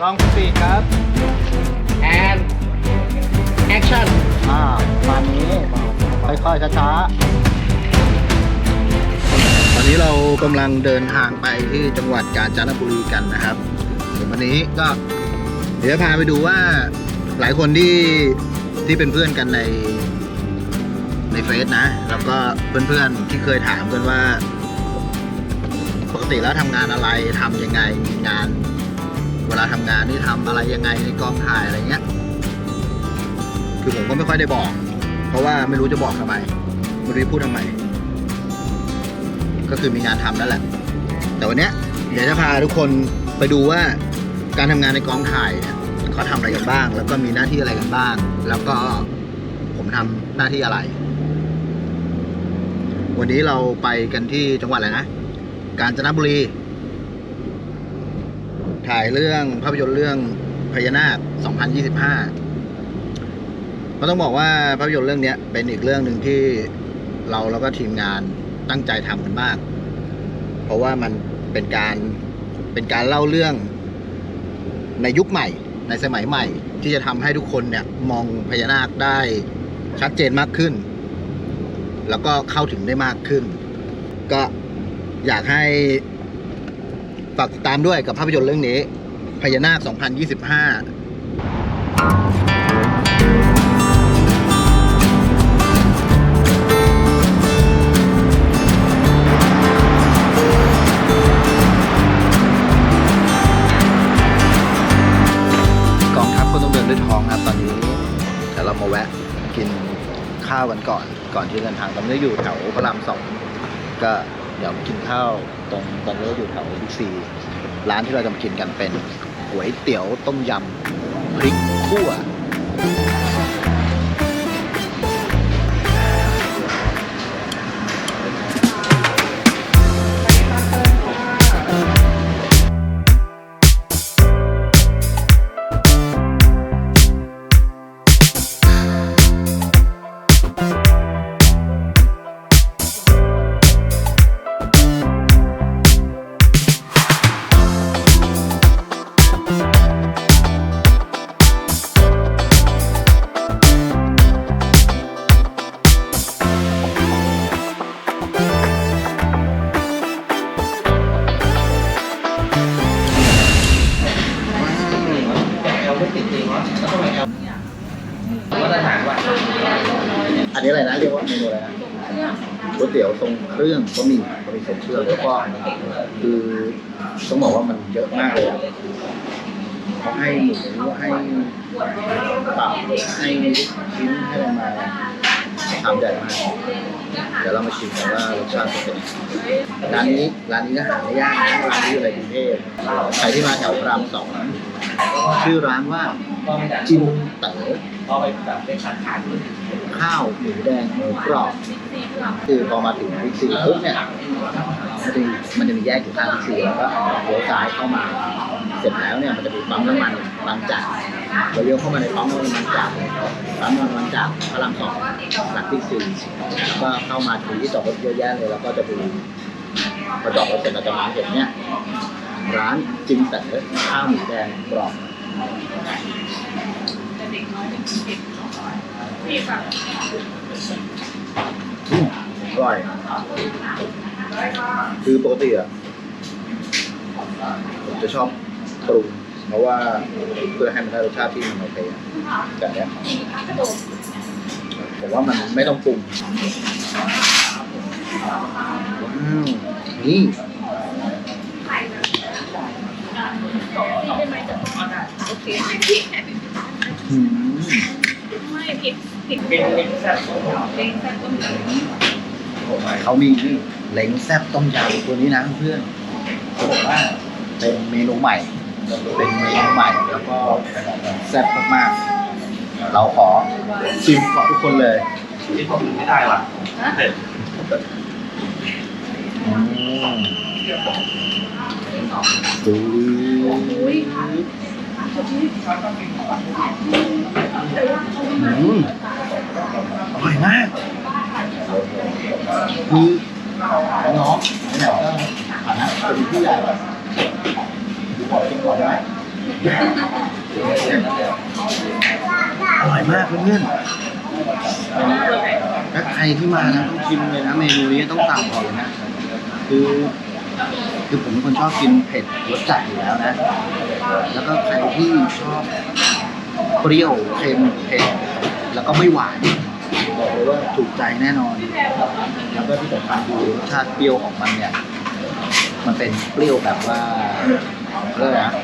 กล้องสปีดครับ and action อ่ามานี้ค่อยๆช้าๆตอนนี้เรากำลังเดินทางไปที่จังหวัดกาญจนบุรีกันนะครับเดี๋ยววันนี้ก็เดี๋ยวจะพาไปดูว่าหลายคนที่ที่เป็นเพื่อนกันในในเฟซนะ แล้วก็เพื่อนๆที่เคยถามกันว่า ปกติแล้วทำงานอะไรทำยังไงมีงาน เวลาทำงานนี่ทำอะไรยังไงในกองถ่ายอะไรเงี้ย คือผมก็ไม่ค่อยได้บอก เพราะว่าไม่รู้จะบอกทำไมไม่รู้พูดทำไม ก็คือมีงานทำนั่นแหละ แต่วันเนี้ยเดี๋ยวจะพาทุกคนไปดูว่าการทำงานในกองถ่ายเนี่ยเขาทำอะไรกันบ้าง แล้วก็มีหน้าที่อะไรกันบ้าง แล้วก็ผมทำหน้าที่อะไร วันนี้เราไปกันที่จังหวัดอะไรนะ กาญจนบุรี ถ่ายเรื่องภาพยนตร์เรื่องพญานาค 2025 ก็ต้องบอกว่าภาพยนตร์เรื่องนี้เป็นอีกเรื่องหนึ่งที่เราแล้วก็ทีมงานตั้งใจทำกันมาก เพราะว่ามันเป็นการเป็นการเล่าเรื่องในยุคใหม่ ในสมัยใหม่ ที่จะทำให้ทุกคนเนี่ยมองพญานาคได้ชัดเจนมากขึ้น แล้วก็เข้าถึงได้มากขึ้น ก็อยากให้ ฝากติดตามด้วยกับภาพยนตร์เรื่องนี้พญานาค 2025กองทัพก็ต้องเดินด้วยท้องครับตอนนี้เดี๋ยวเรามาแวะกินข้าวกันก่อนก่อนที่เดินทางตอนนี้อยู่แถวพระรามสองก็ เดี๋ยวกินข้าวตรงตอนนี้อยู่แถวบิ๊กซีร้านที่เราจะมากินกันเป็นก๋วยเตี๋ยวต้มยำพริกคั่ว นี้อะไรนะเรียกว่าเมนูอะไรนะก๋วยเตี๋ยวทรงเครื่องบะหมี่บะหมี่ทรงเครื่องแล้วก็คือต้องบอกว่ามันเยอะมากเลยเขาให้หมูให้ตับให้ชิ้นให้อะไรมาชามใหญ่มากเดี๋ยวเรามาชิมกันว่ารสชาติเป็นยังไงร้านนี้ร้านนี้ก็หาไม่ยากนะร้านนี้อยู่ในกรุงเทพใครที่มาแถวพรามสองชื่อร้านว่าจินเต๋อ ข้าวหมูแดงหมูกรอบ คือพอมาถึงบิ๊กซีปุ๊บเนี่ยมันจะมีมันจะมีแยกอยู่ข้างบิ๊กซีแล้วก็เลี้ยวซ้ายเข้ามา เสร็จแล้วเนี่ยมันจะมีปั๊มน้ำมันบางจากเราเลี้ยวเข้ามาในปั๊มน้ำมันบางจากปั๊มน้ำมันบางจากพระรามสองหลักบิ๊กซีแล้วก็เข้ามาถึงที่จอดรถเยอะแยะเลยแล้วก็จะดูพอจอดรถเสร็จเราจะมาเห็นเนี่ยร้านจินเต๋อข้าวหมูแดงกรอบ อืมอร่อย คือปกติอะผมจะชอบปรุงเพราะว่าเพื่อให้มันได้รสชาติที่มันโอเคอะแต่เนี้ยผมว่ามันไม่ต้องปรุงอืมนี่อืมไม่ ผิดผิดเป็นเป็นแซ่บเพลงแซ่บต้มยำเขามีนี่เล้งแซ่บต้มยำตัวนี้นะเพื่อนเขาบอกว่าเป็นเมนูใหม่ เป็นเมนูใหม่แล้วก็แซ่บมากๆ เราขอชิมขอทุกคนเลยที่ผมไม่ได้ว่ะเผ็ดอืมดู อืมอร่อยมากคือน้องๆเนี่ยก็ฐานะเป็นผู้ใหญ่ดูขอชิมก่อนได้อร่อยมากเพื่อนๆถ้าใครที่มานะต้องชิมเลยนะเมนูนี้ต้องสั่งก่อนเลยนะ คือ คือผมเป็นคนชอบกินเผ็ดรสจัดอยู่แล้วนะ แล้วก็ใครที่ชอบเปรี้ยวเค็มเผ็ดแล้วก็ไม่หวานบอกเลยว่าถูกใจแน่นอน แล้วก็ที่สำคัญคือรสชาติเปรี้ยวของมันเนี่ย มันเป็นเปรี้ยวแบบว่าเรียกอะไรนะ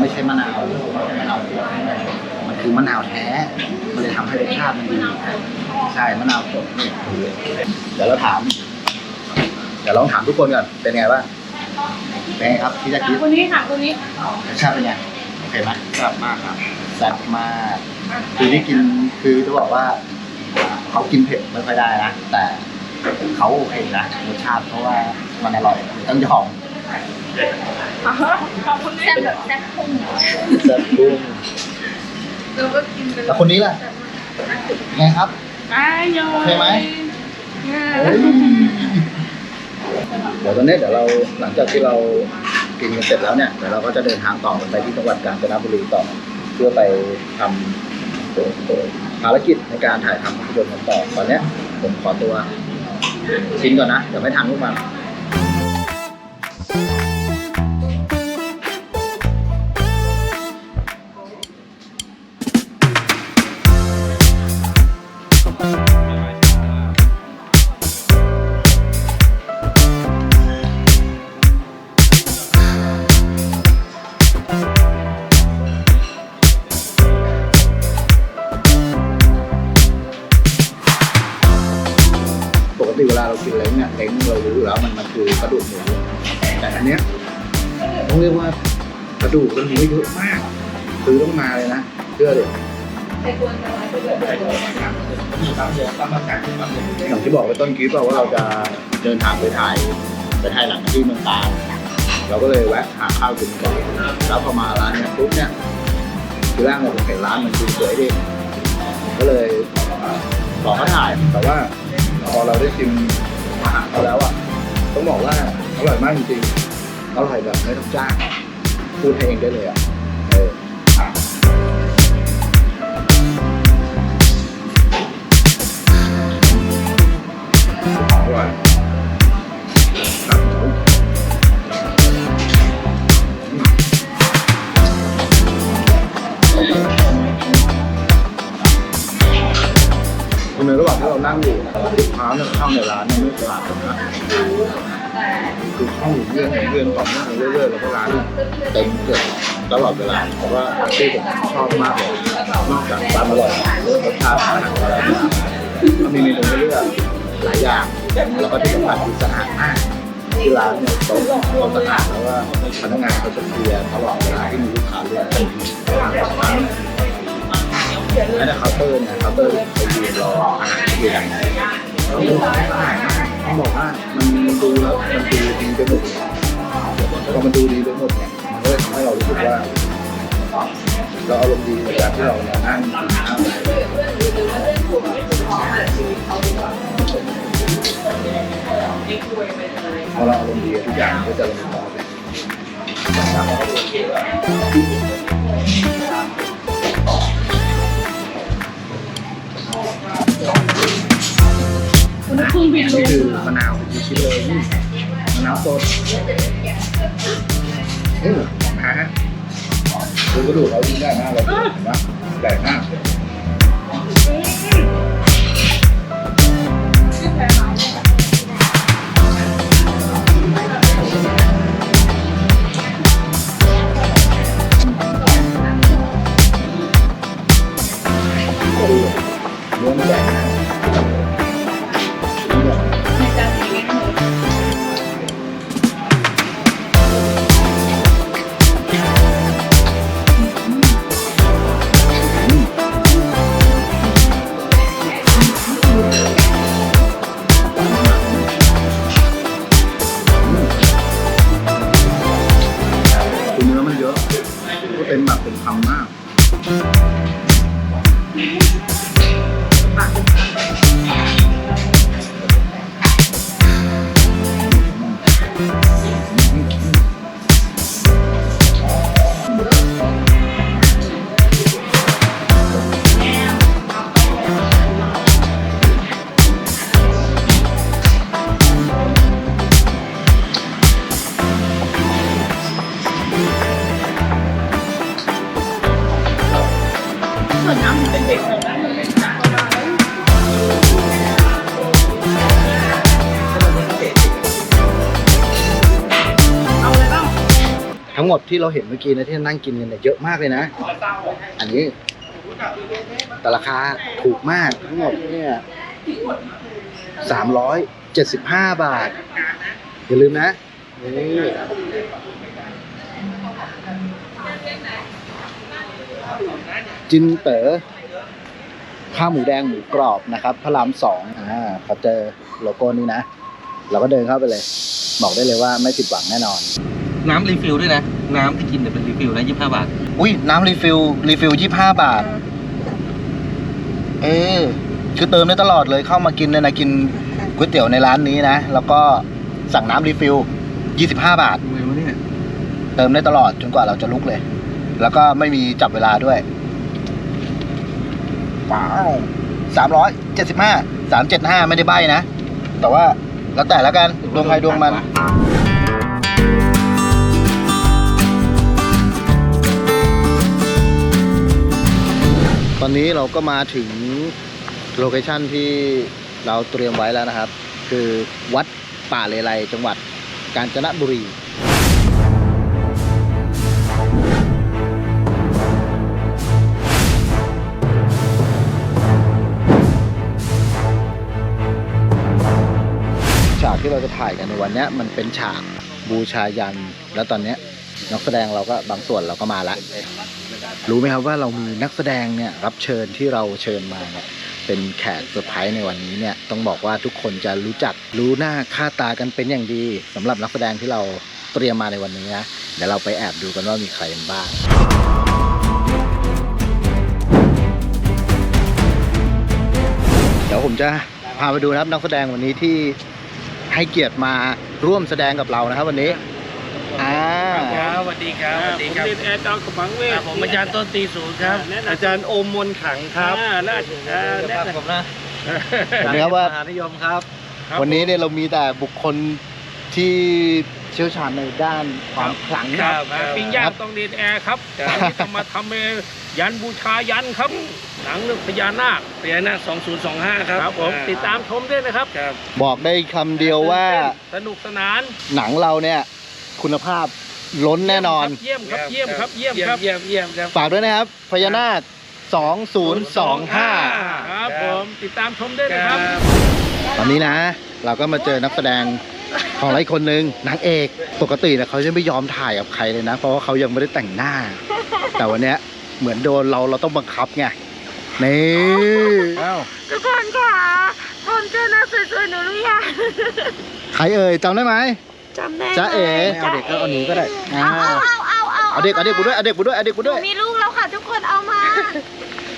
ไม่ใช่มะนาวมะนาวมันคือมะนาวแท้ มันเลยทำให้รสชาติมันดีใช่มะนาวสดนี่เดี๋ยวเราถาม เดี๋ยวลองถามทุกคนก่อนเป็นไงบ้างเป็นไงครับที่จะถาคิมดคนนี้ถามคนนี้รสชาติเป็นไงโอเคไหมแซ่บมากครับแซ่บมากคือที่กินคือจะบอกว่าเขากินเผ็ดไม่ค่อยได้นะแต่เขาโอเคนะรสชาติเพราะว่ามันอร่อยต้องยอมขอบคุณแซ่บแบบแซ่บพุ่งแซ่บบุ้งเราก็กินไปแล้วคนนี้ล่ะไงครับอ้ายยโอเคไหม เดี๋ยวตอนนี้เดี๋ยวเราหลังจากที่เรากินกันเสร็จแล้วเนี่ยเดี๋ยวเราก็จะเดินทางต่อกันไปที่จังหวัดกาญจนบุรีต่อ เพื่อไปทำภารกิจในการถ่ายทำภาพยนตร์กันต่อตอนนี้ผมขอตัวชิมก่อนนะเดี๋ยวไม่ทันลูกมัน ติเวลาเรากินเล้งเนี่ยเล้งเรารู้อยู่แล้วมันมันคือกระดูกหมูแต่อันเนี้ยต้องเรียกว่ากระดูกมันมีเยอะมากคือต้องมาเลยนะเชื่อเลยอย่างที่บอกไว้ต้นคลิปว่าเราจะเดินทางไปถ่ายไปถ่ายหนังที่เมืองตาดเราก็เลยแวะหาข้าวกินก่อนแล้วพอมาร้านเนี้ยปุ๊บเนี่ยทีแรกเนี่ยผมเห็นร้านมันดูสวยดีก็เลยขอเขาถ่ายแต่ว่า เราได้ชิมอาหารเขาแล้วอะต้องบอกว่าอร่อยมากจริงๆอร่อยแบบไม่ต้องจ้างพูดให้เองได้เลยอะ อยู่ลูกค้าเนี่ยเข้าในร้านไม่ขาดนะคือเข้าอยู่เรื่อยๆเรื่อยๆต่อเนื่องเรื่อยๆแล้วก็ร้านเต็มเกือบตลอดเวลาเพราะว่าที่ผมชอบมากเลยนอกจากความอร่อยรสชาติอาหารอะไรก็มีเมนูให้เลือกหลายอย่างแล้วก็ที่สำคัญคือสะอาดมากที่ร้านเนี่ยโต๊ะโต๊ะสะอาดแล้วว่าพนักงานเขาจะเคลียร์ตลอดเวลาที่มีลูกค้าเรีย กแม้แต่เคาน์เตอร์เนี่ยเคาน์เตอร์ไปยืนรออาหารที่ร้านแล้วดูอาดมากต้องบอกว่ามันมันดูแล้วมันดูดีไปหมดพอมันดูดีไปหมดเนี่ยมันก็เลยทำให้เรารู้สึกว่าเราอารมณ์ดีในการที่เราเนี่ยนั่งกินข้าวพอเราอารมณ์ดีทุกอย่างมันก็จะลงตัวเลย นลนี่งคือมะนาวเป็นชิ้นเลยนี่มะนาวสดเออนะฮะดูกระดูกเราดีได้มากเลยเห็นไหมใหญ่มาก เต็มแบบเป็นคำมาก ทั้งหมดที่เราเห็นเมื่อกี้นะที่นั่งกินกันเนี่ยเยอะมากเลยนะ อันนี้ แต่ราคาถูกมากทั้งหมดเนี่ยสามร้อยเจ็ดสิบห้าบาท อย่าลืมนะนี่จินเต๋อ ข้าวหมูแดงหมูกรอบนะครับพระรามสองอ่าพอเจอโลโก้นี้นะ เราก็เดินเข้าไปเลย บอกได้เลยว่าไม่ผิดหวังแน่นอน น้ำรีฟิลด้วยนะ น้ำที่กินเนี่ยเป็นรีฟิลนะยี่สิบห้าบาท อุ้ยน้ำรีฟิลรีฟิลยี่ห้าบาท เออคือเติมได้ตลอดเลยเข้ามากินเนี่ยนะกินก๋วยเตี๋ยวในร้านนี้นะ แล้วก็สั่งน้ำรีฟิลยี่สิบห้าบาททำไมวะเนี่ย เติมได้ตลอดจนกว่าเราจะลุกเลย แล้วก็ไม่มีจับเวลาด้วย ว้าวสามร้อยเจ็ดสิบห้าสามเจ็ดห้าไม่ได้ใบนะ แต่ว่าแล้วแต่แล้วกันดวงใครดวงมัน ตอนนี้เราก็มาถึงโลเคชั่นที่เราเตรียมไว้แล้วนะครับ คือวัดป่าเลไลจังหวัดกาญจนบุรี ที่เราจะถ่ายกันในวันนี้มันเป็นฉากบูชายัน แล้วตอนนี้นักแสดงเราก็บางส่วนเราก็มาแล้วรู้ไหมครับว่าเรามีนักแสดงเนี่ยรับเชิญที่เราเชิญมาเนี่ยเป็นแขกเซอร์ไพรส์ในวันนี้เนี่ยต้องบอกว่าทุกคนจะรู้จักรู้หน้าค่าตากันเป็นอย่างดีสำหรับนักแสดงที่เราเตรียมมาในวันนี้นะเดี๋ยวเราไปแอบดูกันว่ามีใครบ้างเดี๋ยวผมจะพาไปดูนะครับนักแสดงวันนี้ที่ ให้เกียรติมาร่วมแสดงกับเรานะครับวันนี้อ่าครับสวัสดีครับสวัสดีผมครับเรียนแอร์จอมกระบังเวทผมอาจารย์ต้นตีศูนย์ครับ อาจารย์โอมมนขังครับน่าจะแนะผมนะเห็นไหมครับว่ามหานิยมครับ วันนี้เนี่ยเรามีแต่บุคคลที่เชี่ยวชาญในด้านความขลังคครัรับบปิ้งย่างต้องเรียนแอร์ครับวันนี้จะมาทำเอง ยันบูชายันครับ หนังเรื่องพญานาคเปียนา2025 ครับครับผมติดตามชมด้วยนะครับครับบอกได้คำเดียวว่าสนุกสนานหนังเราเนี่ย คุณภาพล้นแน่นอน เยี่ยมครับเยี่ยมครับเยี่ยมครับเยี่ยมเยี่ยมครับฝากด้วยนะครับ พญานาค 2025 ครับผมติดตามชมด้วยนะครับ ตอนนี้นะ เราก็มาเจอนักแสดงของเราอีกคนนึงนางเอกปกติเนี่ยเขาจะไม่ยอมถ่ายกับใครเลยนะ เพราะว่าเขายังไม่ได้แต่งหน้า แต่วันเนี้ย เหมือนโดนเราเราต้องบังคับไงนี่ทุกคนค่ะทนเจอหน้าสวยๆหนูหรือยังใครเอ่ยจำได้ไหมจำได้จ๊ะเอ๋ไหมเอาเด็กก็เอาหนูก็ได้อ่าเอาเอาเอาเอาเอาเด็กเอาเด็กกูด้วยเอาเด็กกูด้วยเอาเด็กกูหนูด้วย มีลูกแล้วค่ะ ทุกคนเอามา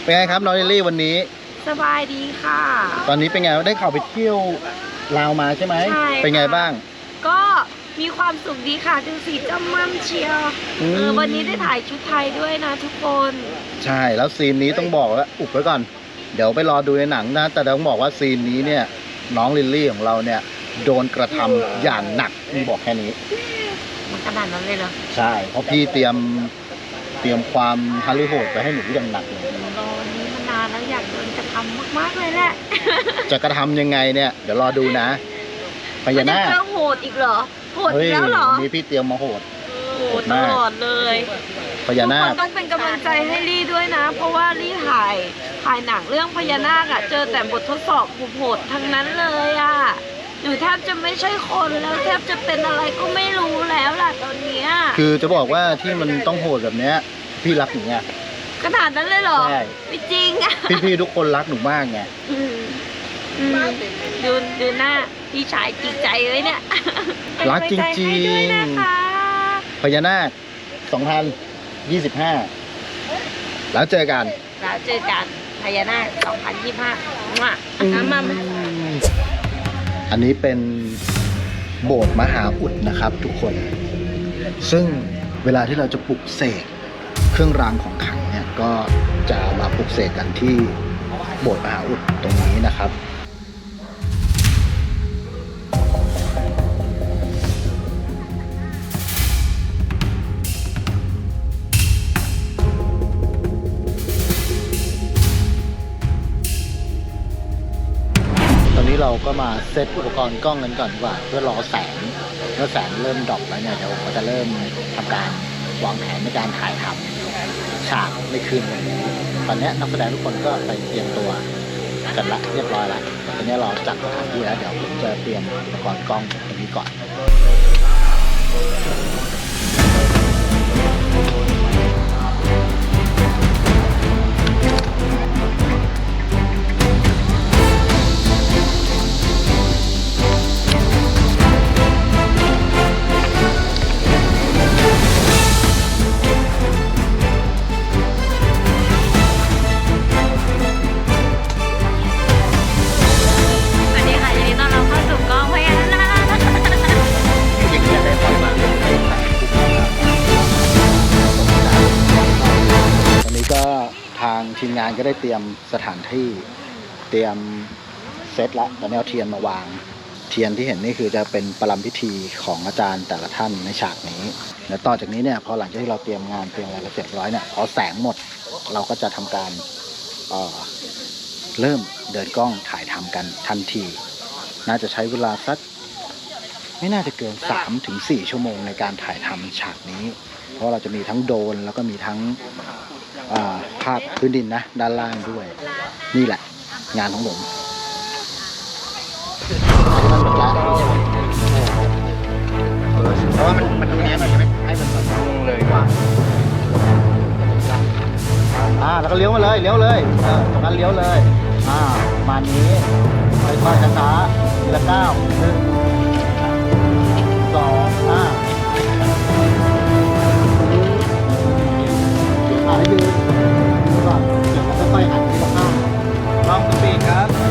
เป็นไงครับน้องลิลลี่วันนี้ สบายดีค่ะ ตอนนี้เป็นไงได้ข่าวไปเที่ยวลาวมาใช่ไหม ใช่เป็นไงบ้างก็ มีความสุขดีค่ะดูสีจำมั่มเชียวอืม เออวันนี้ได้ถ่ายชุดไทยด้วยนะทุกคนใช่แล้วซีนนี้ต้องบอกว่าอุบไว้ก่อน เดี๋ยวไปรอดูในหนังนะ แต่ต้องบอกว่าซีนนี้เนี่ย น้องลิลลี่ของเราเนี่ย โดนกระทำอย่างหนักพี่บอกแค่นี้ มันขนาดนั้นเลยเหรอใช่ เพราะพี่เตรียมเตรียมความฮาริโหดไปให้หนูอย่างหนักเลยหนูรอวันนี้มานานแล้วอยากโดนกระทำมากๆเลยแหละจะกระทำยังไงเนี่ย เดี๋ยวรอดูนะ พญานาค จะเจอโหดอีกเหรอ โหดเฮ้อียกแล้วเหรอวันนี้พี่เตรียมมาโหด โหดตลอดเลยพญานาทุคกคนต้องเป็นกำลังใจให้ลี่ด้วยนะ เพราะว่าลี่ถ่ายถ่ายหนังเรื่องพญานาคอะเจอแต่บททดสอบโหดๆทั้งนั้นเลยอะหนูแทบจะไม่ใช่คนแล้วแทบจะเป็นอะไรก็ไม่รู้แล้วล่ะตอนเนี้ยคือจะบอกว่าที่มันต้องโหดแบบเนี้ย พี่รักหนูไง ขนาดนั้นเลยเหรอใช่ ไม่จริงอะพี่ๆทุกคนรักหนูมากไงอืมอืมดูดูหน้า พี่ชายจริงใจเลยเนี่ยรักจริงๆ เป็นกำลัใจให้ด้วยนะคะพญานาค2025 แล้วเจอกัน แล้วเจอกันพญานาค2025มาน้ำมาอันนี้เป็นโบสถ์มหาอุดนะครับทุกคน ซึ่งเวลาที่เราจะปลุกเสกเครื่องรางของขลังเนี่ยก็จะมาปลุกเสกกันที่โบสถ์มหาอุดตรงนี้นะครับ ราก็มาเซตอุปกรณ์กล้องกันก่อนดีกว่า เพื่อรอแสงเมื่อแสงเริ่มดรอปแล้วเนี่ยเดี๋ยวเราจะเริ่มทำการวางแผนในการถ่ายทำฉากในคืนวันนี้ตอนนี้นักแสดงทุกคนก็ไปเตรียมตัวกันละเรียบร้อยละตอนนี้เราจัดสถานที่แล้วเดี๋ยวผมจะเตรียมอุปกรณ์กล้องตรงนี้ก่อน ยมสถานที่เตรียมเซตละตอนนี้เอาเทียนมาวาง เทียนที่เห็นนี่คือจะเป็นประลัมพิธีของอาจารย์แต่ละท่านในฉากนี้ แล้วต่อจากนี้เนี่ยพอหลังจากที่เราเตรียมงานเตรียมอะไรเสร็จร้อยเนี่ยพอแสงหมดเราก็จะทำการเเริ่มเดินกล้องถ่ายทำกันทันที น่าจะใช้เวลาสักไม่น่าจะเกิน3ถึง4ชั่วโมงในการถ่ายทำฉากนี้ เพราะเราจะมีทั้งโดนแล้วก็มีทั้ง ภาพพื้นดินนะ ด้านล่างด้วย นี่แหละ งานของผมเพราะว่ามันมันตรงนี้มันจะไมให้มันตรงเลยอ่าแล้วก็เลี้ยวมาเลยเลี้ยวเลยเออตรงนั้นเลี้ยวเลยอ่ามานี้ไปทอดกระทะละเก้าหนึ่งสองอ้าอ่าให้ดู สี่ครับ